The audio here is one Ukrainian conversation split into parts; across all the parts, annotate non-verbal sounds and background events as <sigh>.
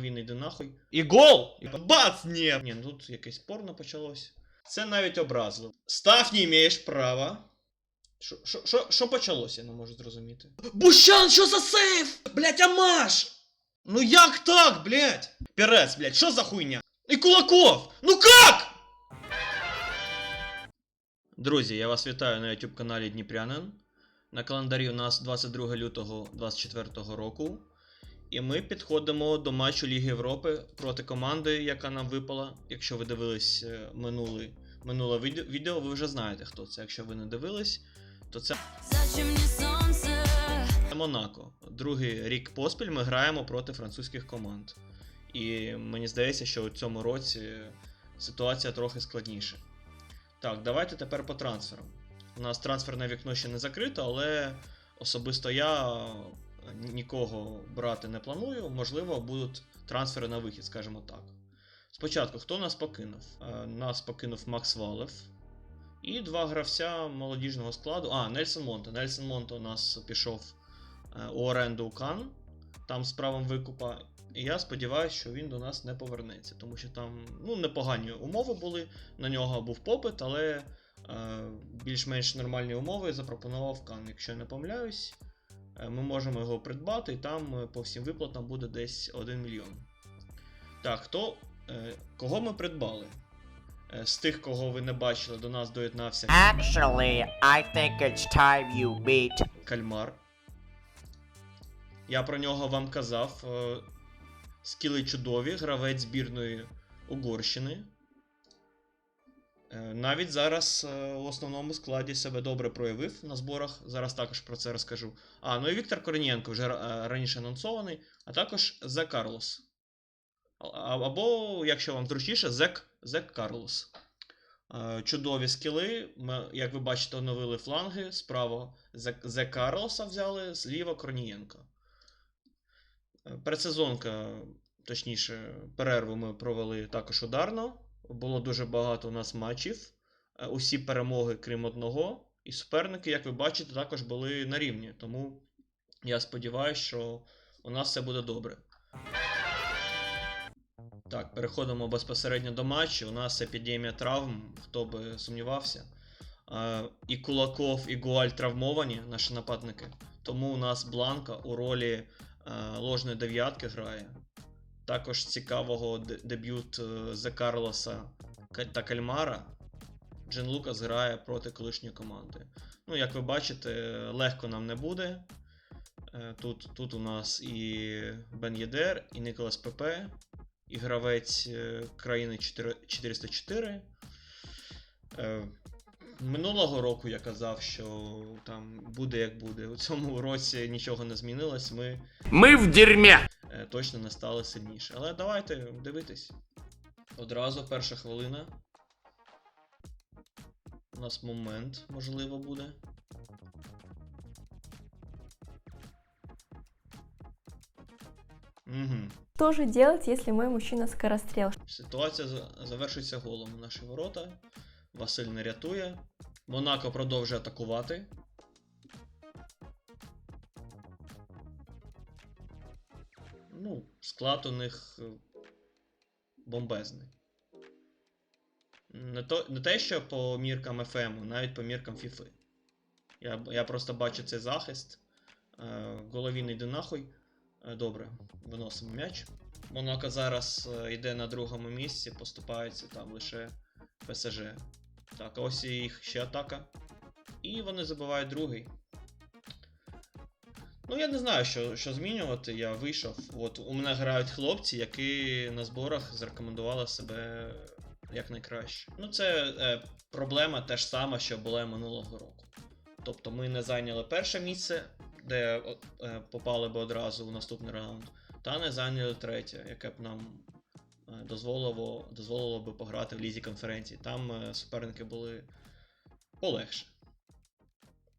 Головін, іди нахуй. І гол! І бац! Ні! Ні, ну тут якесь порно почалось. Це навіть образливо. Став не маєш права. Що- що- Що що почалося, я не можу зрозуміти. Бущан, що за сейф? Блять, Амаш! Ну як так, блять? Перец, блять, що за хуйня? І Кулаков! Ну как? Друзі, я вас вітаю на YouTube каналі Дніпрянин. На календарі у нас 22 лютого 2024 року. І ми підходимо до матчу Ліги Європи проти команди, яка нам випала. Якщо ви дивились е, минуле, минуле відео, ви вже знаєте, хто це. Якщо ви не дивились, то це солнце? Монако. Другий рік поспіль ми граємо проти французьких команд. І мені здається, що у цьому році ситуація трохи складніша. Так, давайте тепер по трансферам. У нас трансферне вікно ще не закрито, але особисто я нікого брати не планую. Можливо, будуть трансфери на вихід, скажімо так. Спочатку, хто нас покинув? Е, Нас покинув Макс Валев. І два гравця молодіжного складу. А, Нельсон Монте. Нельсон Монте у нас пішов е, у оренду у Кан, там з правом викупа. І я сподіваюся, що він до нас не повернеться, тому що там ну, непогані умови були. На нього був попит, але е, більш-менш нормальні умови запропонував Кан. Якщо я не помиляюсь, ми можемо його придбати, і там е, по всім виплатам буде десь 1 мільйон. Так, хто, е, кого ми придбали? Е, З тих, кого ви не бачили, до нас доєднався Actually, I think it's time you meet Кальмар. Я про нього вам казав. е, Скіли чудові, гравець збірної Угорщини. Е, Навіть зараз е, в основному складі себе добре проявив на зборах. Зараз також про це розкажу. А, ну і Віктор Корнієнко вже е, раніше анонсований, а також Зе Карлос. Або, якщо вам зручніше, Зек, Зек Карлос. Чудові скіли. Ми, як ви бачите, оновили фланги. Справа Зе, Карлоса взяли, зліва Корнієнка. Передсезонка, точніше, перерву ми провели також ударно. Було дуже багато у нас матчів. Е, Усі перемоги, крім одного. І суперники, як ви бачите, також були на рівні. Тому я сподіваюся, що у нас все буде добре. Так, переходимо безпосередньо до матчу. У нас епідемія травм, хто би сумнівався. Е, І Кулаков, і Гуаль травмовані, наші нападники. Тому у нас Бланка у ролі е, ложної дев'ятки грає. Також цікавого дебют е, Зе Карлоса та Кальмара. Джен Лукас грає проти колишньої команди. Ну, як ви бачите, легко нам не буде. Е, Тут, тут у нас і Бен Єдер, і Николас Пепе, і гравець е, країни 404. Минулого року я казав, що там буде як буде. У цьому році нічого не змінилось. Ми Мы в дерьме! е, точно не стали сильніше. Але давайте дивитись. Одразу перша хвилина. У нас момент, можливо, буде. Угу. Что же делать, если мой мужчина скорострел? Ситуація завершується голом у наші ворота. Василь не рятує. Монако продовжує атакувати. Ну, склад у них е, бомбезний. Не, то, не те, що по міркам FM, навіть по міркам FIFA. Я, я просто бачу цей захист. Е, Головін йде нахуй. Е, Добре, виносимо м'яч. Монако зараз йде на другому місці, поступається там лише ПСЖ. Так, а ось їх ще атака. І вони забивають другий. Ну, я не знаю, що, що змінювати. Я вийшов. От у мене грають хлопці, які на зборах зарекомендували себе якнайкраще. Ну, це е, проблема те ж сама, що була минулого року. Тобто ми не зайняли перше місце, де е, попали би одразу у наступний раунд, та не зайняли третє, яке б нам дозволило, дозволило би пограти в лізі конференції. Там е, суперники були полегше.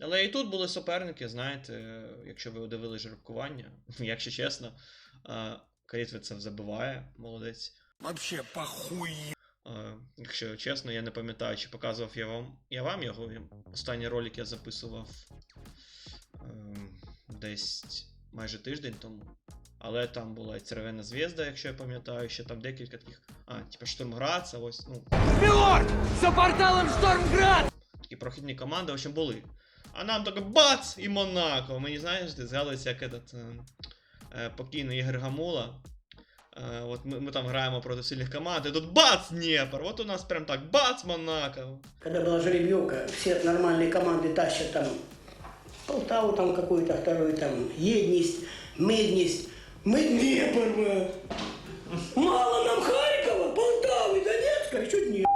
Але і тут були суперники, знаєте, е, якщо ви дивили жеребкування, <laughs> якщо чесно, е, Калітвицев забиває, молодець. Вообще похуй. Е, Якщо чесно, я не пам'ятаю, чи показував я вам. Я вам його. Останній ролик я записував ем, десь майже тиждень тому. Але там була і Червона звізда, якщо я пам'ятаю, ще там декілька таких. А, типу Штурмград, це ось, ну. Милорд! За порталом Штормград! такі прохідні команди, в общем, були. А нам таке бац! І Монако. Мені знаєш, ти згадується, як этот, е, е, покійний Ігор Гамула. Е, от ми, ми там граємо проти сильних команд, і тут бац! Дніпр! От у нас прям так бац Монако. Когда была жеребьевка, все нормальные команды тащат там Полтаву там какую-то, вторую там Едность, Медность. Мы Днепр, мы. Мало нам Харькова, Полтавы, Донецка, еще Днепр.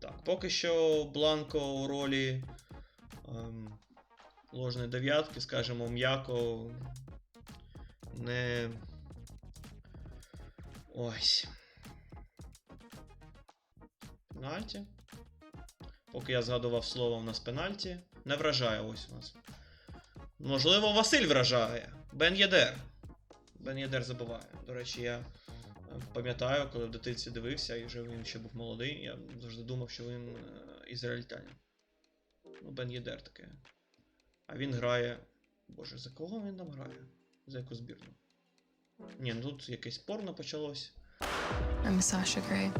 Так, поки що Бланко у ролі ем, ложної дев'ятки, скажімо, м'яко. Не. Ось. Пенальті. Поки я згадував слово у нас пенальті. Не вражає ось у нас. Можливо, Василь вражає. Бен Єдер. Бен Єдер забиває. До речі, я е, пам'ятаю, коли в дитинстві дивився, і вже він ще був молодий, я завжди думав, що він е, ізраїльтянин. Ну, Бен Єдер таке. А він грає. Боже, за кого він там грає? За яку збірну? Ні, ну тут якесь порно почалось. I'm Sasha Grey.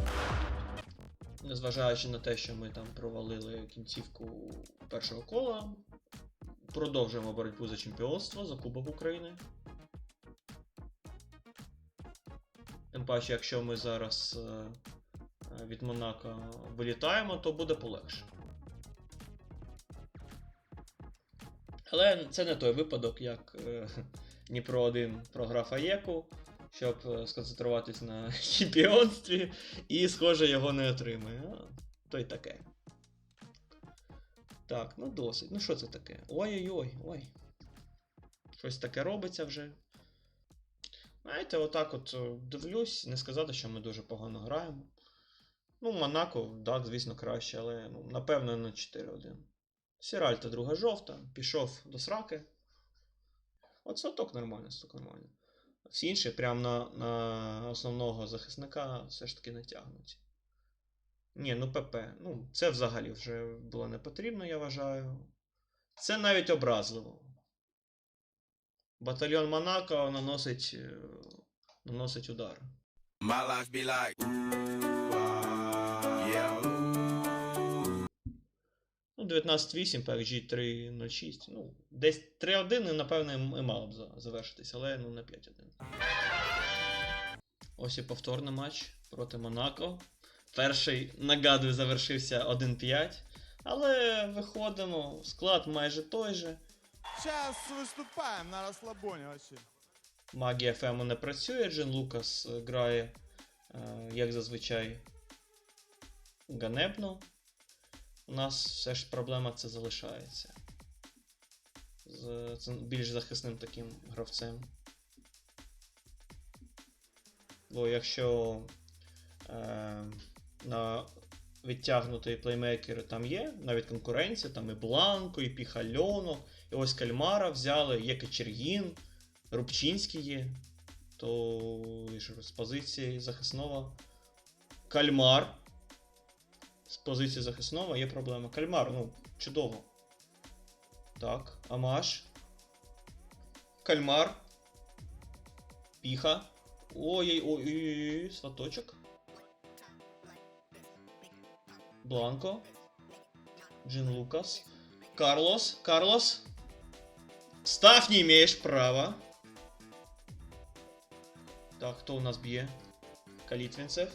Незважаючи на те, що ми там провалили кінцівку першого кола, продовжуємо боротьбу за чемпіонство, за Кубок України. Тим паче, якщо ми зараз е, е, від Монако вилітаємо, то буде полегше. Але це не той випадок, як е, <laughs> Дніпро 1 програв Аєку, щоб сконцентруватись на <laughs> чемпіонстві, і, схоже, його не отримає. То й таке. Так, ну досить. Ну що це таке? Ой-ой-ой, ой. Щось таке робиться вже. Знаєте, отак от е, дивлюсь, не сказати, що ми дуже погано граємо. Ну, Монако, так, звісно, краще, але ну, напевно не 4-1. Сіральта друга жовта, пішов до сраки. От соток нормально, соток нормально. Всі інші прям на, на основного захисника все ж таки не тягнуть. Ні, ну ПП. Ну, це взагалі вже було не потрібно, я вважаю. Це навіть образливо. Батальйон Монако наносить, е, наносить удар. My life be like, yeah. Ну, 19-8, PXG 3.06. Ну, десь 3-1, і, напевно, і мало б завершитись, але ну не 5-1. Ось і повторний матч проти Монако. Перший, нагадую, завершився 1-5. Але виходимо, склад майже той же. Сейчас выступаем на расслабоне вообще. Магія ФМу не працює, Джин Лукас е, грає, е, як зазвичай, ганебно. У нас все ж проблема це залишається. З більш захисним таким гравцем. Бо якщо е, на відтягнутий плеймейкер там є, навіть конкуренція, там і Бланко, і Піхальоно, і ось Кальмара взяли, є Кочергін. Рубчинський є, то з позиції захисного. Кальмар. З позиції захисного є проблема. Кальмар, ну, чудово. Так, Амаш. Кальмар. Піха. Ой-ой-ой, сваточок. Бланко. Джин Лукас. Карлос. Карлос. Став не имеешь права. Так, хто у нас б'є? Калітвінцев.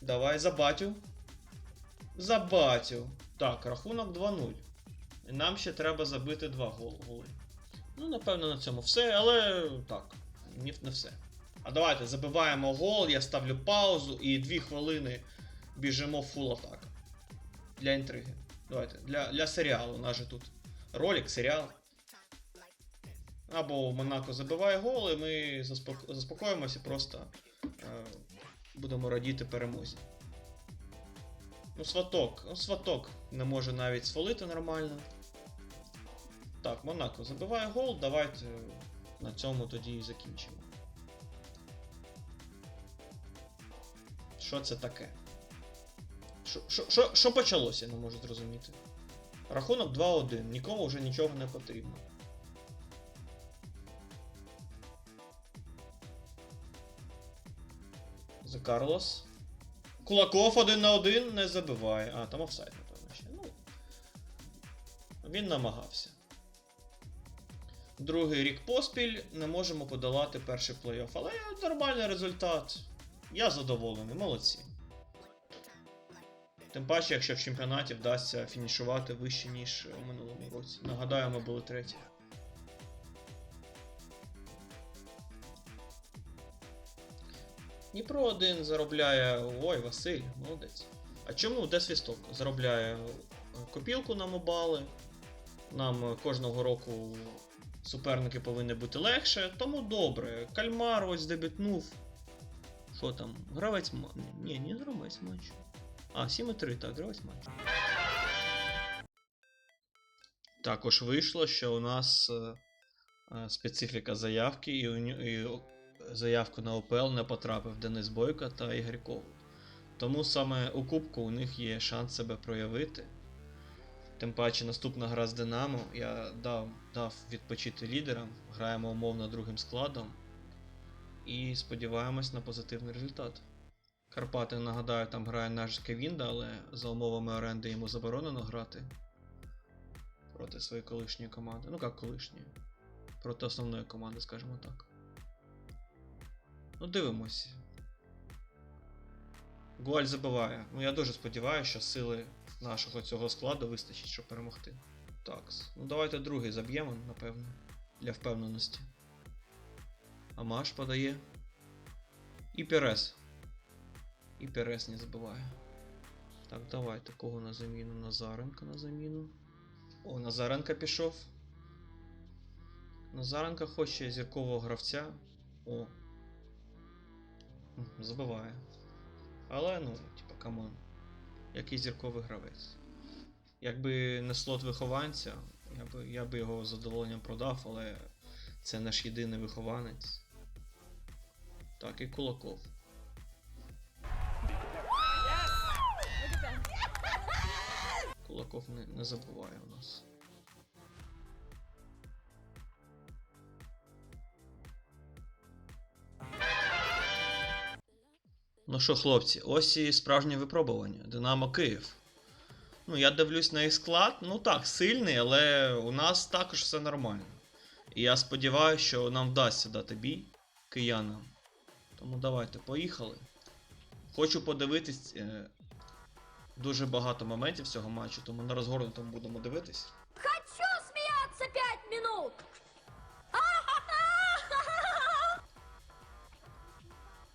Давай за батю. За батю. Так, рахунок 2-0. І нам ще треба забити 2 голи. Ну, напевно, на цьому все, але так, не все. А давайте забиваємо гол, я ставлю паузу і 2 хвилини біжимо фул атак. Для інтриги. Давайте, для, для серіалу. У нас же тут ролик, серіал. Або Монако забиває гол, і ми заспоко- заспокоїмося і просто е, будемо радіти перемозі. Ну, сваток. Ну, сваток не може навіть свалити нормально. Так, Монако забиває гол, давайте на цьому тоді і закінчимо. Що це таке? Що почалося, я не можу зрозуміти. Рахунок 2-1. Нікому вже нічого не потрібно. За Карлос. Кулаков один на один не забиває. А, там офсайд, напевно, ще. Ну. Він намагався. Другий рік поспіль не можемо подолати перший плей-офф. Але нормальний результат. Я задоволений, молодці. Тим паче, якщо в чемпіонаті вдасться фінішувати вище, ніж у минулому році. Нагадаю, ми були треті. Дніпро один заробляє. Ой, Василь, молодець. А чому? Де свісток? Заробляє е, копілку на мобали. Нам е, кожного року суперники повинні бути легше, тому добре. Кальмар ось дебютнув. Що там? Гравець Ні, не гравець матчу. А, 7-3, так, гравець матчу. Також вийшло, що у нас е, е, специфіка заявки, і, і заявку на ОПЛ не потрапив Денис Бойко та Ігор Коваль. Тому саме у Кубку у них є шанс себе проявити. Тим паче наступна гра з Динамо. Я дав, дав відпочити лідерам. Граємо умовно другим складом. І сподіваємось на позитивний результат. Карпати, нагадаю, там грає наш Кевінда, але за умовами оренди йому заборонено грати проти своєї колишньої команди. Ну як колишньої. Проти основної команди, скажімо так. Ну, дивимось. Гуаль забиває. Ну я дуже сподіваюся, що сили нашого цього складу вистачить, щоб перемогти. Так. Ну давайте другий заб'ємо, напевно. Для впевненості. Амаш подає. І Перес. І Перес не забиває. Так, давайте кого на заміну? Назаренка на заміну. О, Назаренка пішов. Назаренка хоче зіркового гравця. О. Забиває. Але, ну, типа, камон. Який зірковий гравець. Якби не слот вихованця, я би, я би його з задоволенням продав, але це наш єдиний вихованець. Так, і Кулаков. Кулаков не, не забуває у нас. Ну що, хлопці, ось і справжнє випробування. Динамо Київ. Ну, я дивлюсь на їх склад. Ну так, сильний, але у нас також все нормально. І я сподіваюся, що нам вдасться дати бій киянам. Тому давайте, поїхали. Хочу подивитись е, дуже багато моментів цього матчу, тому на розгорнутому будемо дивитись. Хочу смеяться пять минут! <laughs>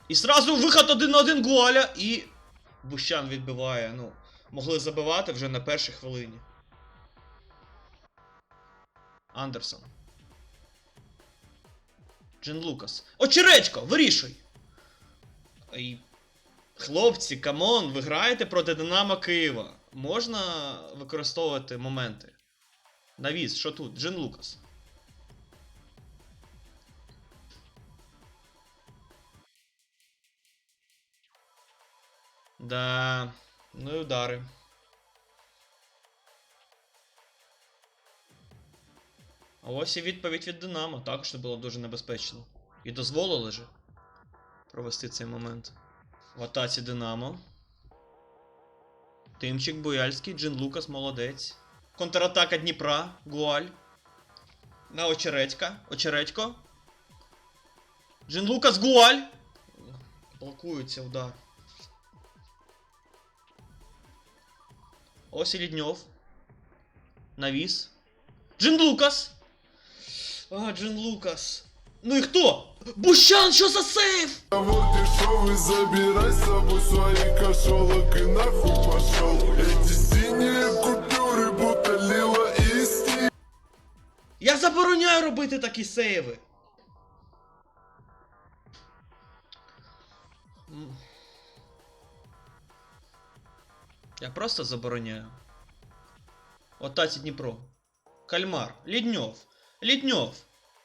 І сразу виход один на один Гуаля і. Бущан відбиває. Ну, могли забивати вже на першій хвилині. Андерсон. Джин Лукас. Очеречко! Вирішуй! І... Хлопці, камон, ви граєте проти Динамо Києва. Можна використовувати моменти. Навіс, що тут? Джин Лукас. Да. Ну і удари. А ось і відповідь від Динамо. Також це було дуже небезпечно. І дозволили же провести цей момент. В атаці Динамо. Тимчик Буяльський, Джин Лукас молодець. Контратака Дніпра, Гуаль. На Очередька. Очередько. Джин Лукас Гуаль. Блокується удар. Ось і Лідньов. Навіс. Джин Лукас. А, Джин Лукас. Ну і хто? Бущан, що за сейф? Вот дешевый, забирай с собой свои кошелок и нахуй пошел. Эти синие купюры будто лила из стен. Я забороняю робити такі сейви. М. Я просто забороняю. Отаці Дніпро. Кальмар. Лідньов. Лідньов.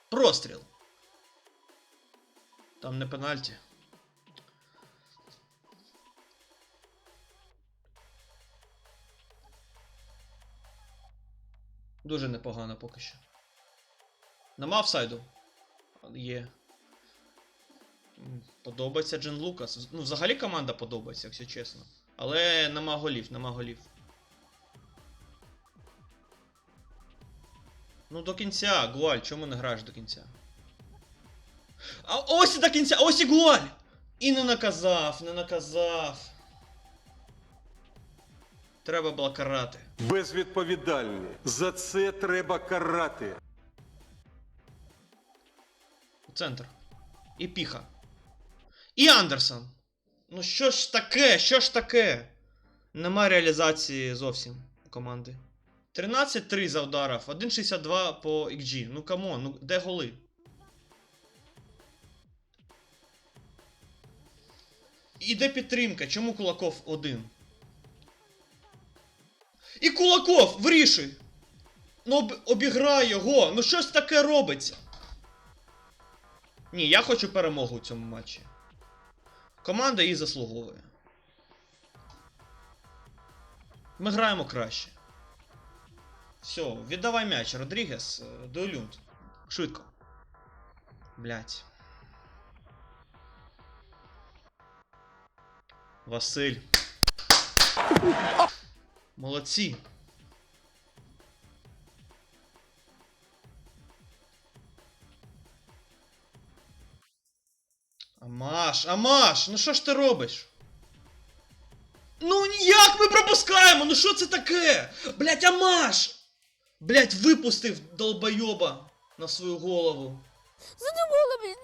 Простріл. Там не пенальті. Дуже непогано поки що. Нема офсайду? Є. Подобається Джин Лукас. Ну, взагалі команда подобається, якщо чесно. Але нема голів, нема голів. Ну, до кінця, Гуаль, чому не граєш до кінця? А ось і до кінця! Ось і Гуаль! І не наказав, не наказав. Треба було карати. Безвідповідальні. За це треба карати. Центр. І піха. І Андерсон. Ну що ж таке? Що ж таке? Нема реалізації зовсім у команди. 13-3 за ударів, 1,62 по XG. Ну камон, ну де голи? І де підтримка? Чому Кулаков один? І Кулаков вирішуй! Ну об, обіграй його! Ну що ж таке робиться? Ні, я хочу перемогу у цьому матчі. Команда її заслуговує. Ми граємо краще. Все, віддавай м'яч, Родрігес, е, дуелюнт. Швидко. Блять. Василь. Молодці. Амаш, Амаш, ну що ж ти робиш? Ну як ми пропускаємо? Ну що це таке? Блять, Амаш! Блять, випустив долбойоба на свою голову. Задумала, блин,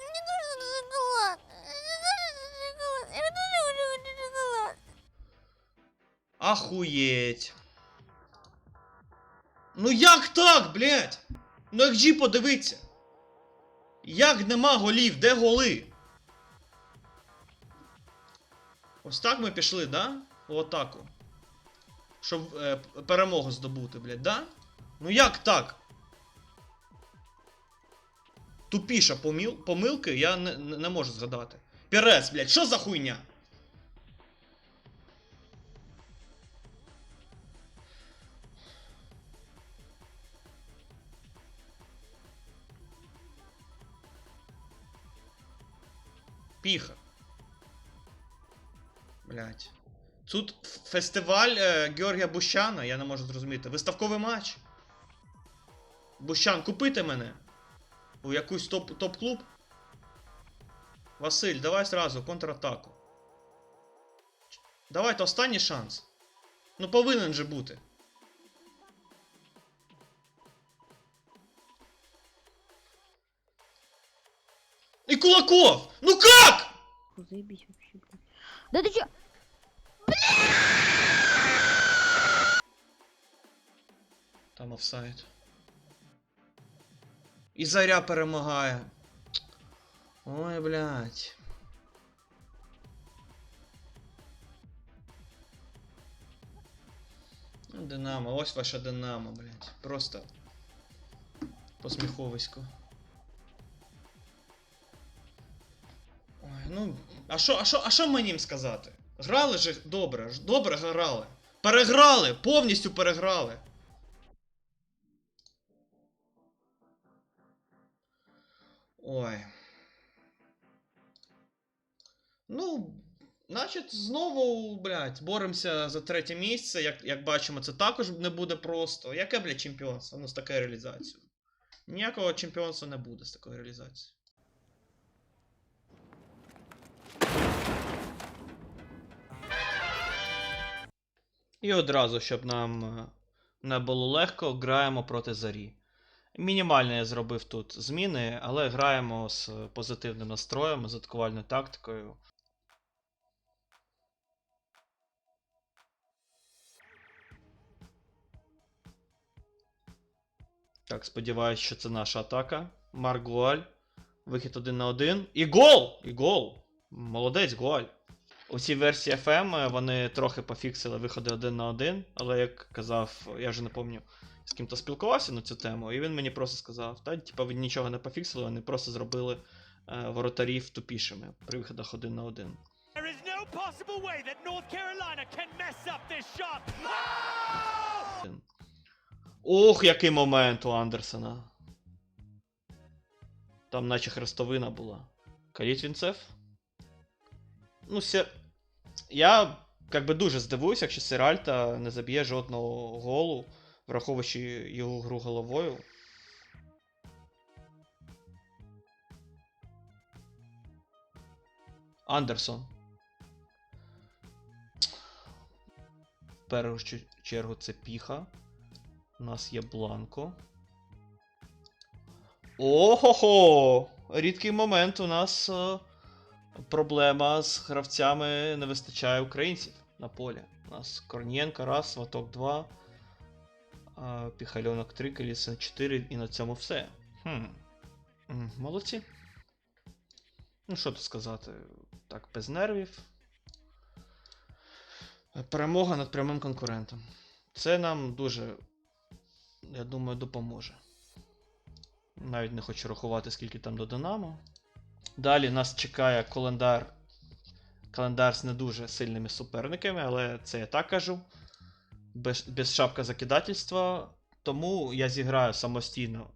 Ахуєть. Ну як так, блять? Ну як Джі подивиться. Як нема голів, де голи? Ось так ми пішли, да? В атаку. Щоб е, перемогу здобути, блядь, да? Ну як так? Тупіша поміл... помилки я не, не можу згадати. Пірес, блядь, що за хуйня? Піха. Блять. Тут фестиваль е, Георгія Бущана, я не можу зрозуміти. Виставковий матч. Бущан, купити мене. У якусь топ- топ-клуб. Василь, давай зразу контратаку. Давайте останній шанс. Ну повинен же бути. И Кулаков! Ну как? Заебись вообще, блин. Да ты чё? Там офсайд. І заря перемагає. Ой, блядь. Динамо, ось ваша Динамо, блядь. Просто посміховисько. Ну. А що, а що, а що мені їм сказати? Грали же добре, ж- добре грали. Переграли, повністю переграли. Ой. Ну, значить, знову, блядь, боремося за третє місце. Як, як бачимо, це також не буде просто. Яке, блядь, чемпіонство? Ну, з такою реалізацією. Ніякого чемпіонства не буде з такою реалізацією. І одразу, щоб нам е, не було легко, граємо проти зарі. Мінімально я зробив тут зміни, але граємо з позитивним настроєм, з атакувальною тактикою. Так, сподіваюсь, що це наша атака. Марк Гуаль. Вихід один на один. І гол! І гол! Молодець, Гуаль. У цій версії FM е, вони трохи пофіксили виходи один на один, але як казав, я вже не пам'ятаю, з ким-то спілкувався на цю тему, і він мені просто сказав: та, типа, ви нічого не пофіксили, вони просто зробили е, воротарів тупішими при виходах один на один. There is no possible way that North Carolina can mess up this shot. Ох, який момент у Андерсена. Там наче хрестовина була. Каліт Вінцев? Ну, Сер... я як би дуже здивуюся, якщо Серальта не заб'є жодного голу, враховуючи його гру головою. Андерсон. В першу чергу це піха. У нас є Бланко. Ого-хо! Рідкий момент у нас е, проблема з гравцями не вистачає українців на полі. У нас Корнієнко раз, Сваток 2, е, Піхальонок 3, Калісен 4 і на цьому все. Хм. Молодці. Ну, що тут сказати? Так, без нервів. Перемога над прямим конкурентом. Це нам дуже, я думаю, допоможе. Навіть не хочу рахувати, скільки там до Динамо. Далі нас чекає календар. Календар з не дуже сильними суперниками, але це я так кажу. Без, без шапка закидательства. Тому я зіграю самостійно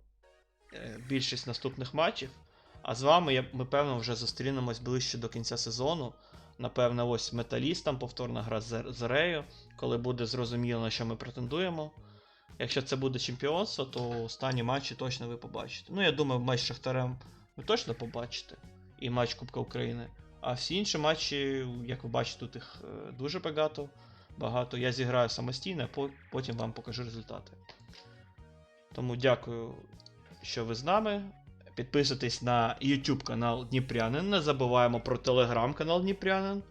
е, більшість наступних матчів. А з вами я, ми, певно, вже зустрінемось ближче до кінця сезону. Напевно, ось Металіст, там повторна гра з Зер- Зерею, коли буде зрозуміло, на що ми претендуємо. Якщо це буде чемпіонство, то останні матчі точно ви побачите. Ну, я думаю, матч Шахтарем ви точно побачите. І матч Кубка України. А всі інші матчі, як ви бачите, тут їх е, дуже багато. багато. Я зіграю самостійно, а потім вам покажу результати. Тому дякую, що ви з нами. Підписуйтесь на YouTube канал Дніпрянин. Не забуваємо про телеграм канал Дніпрянин.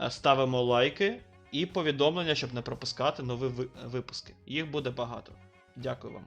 Е, Ставимо лайки і повідомлення, щоб не пропускати нові ви- випуски. Їх буде багато. Дякую вам.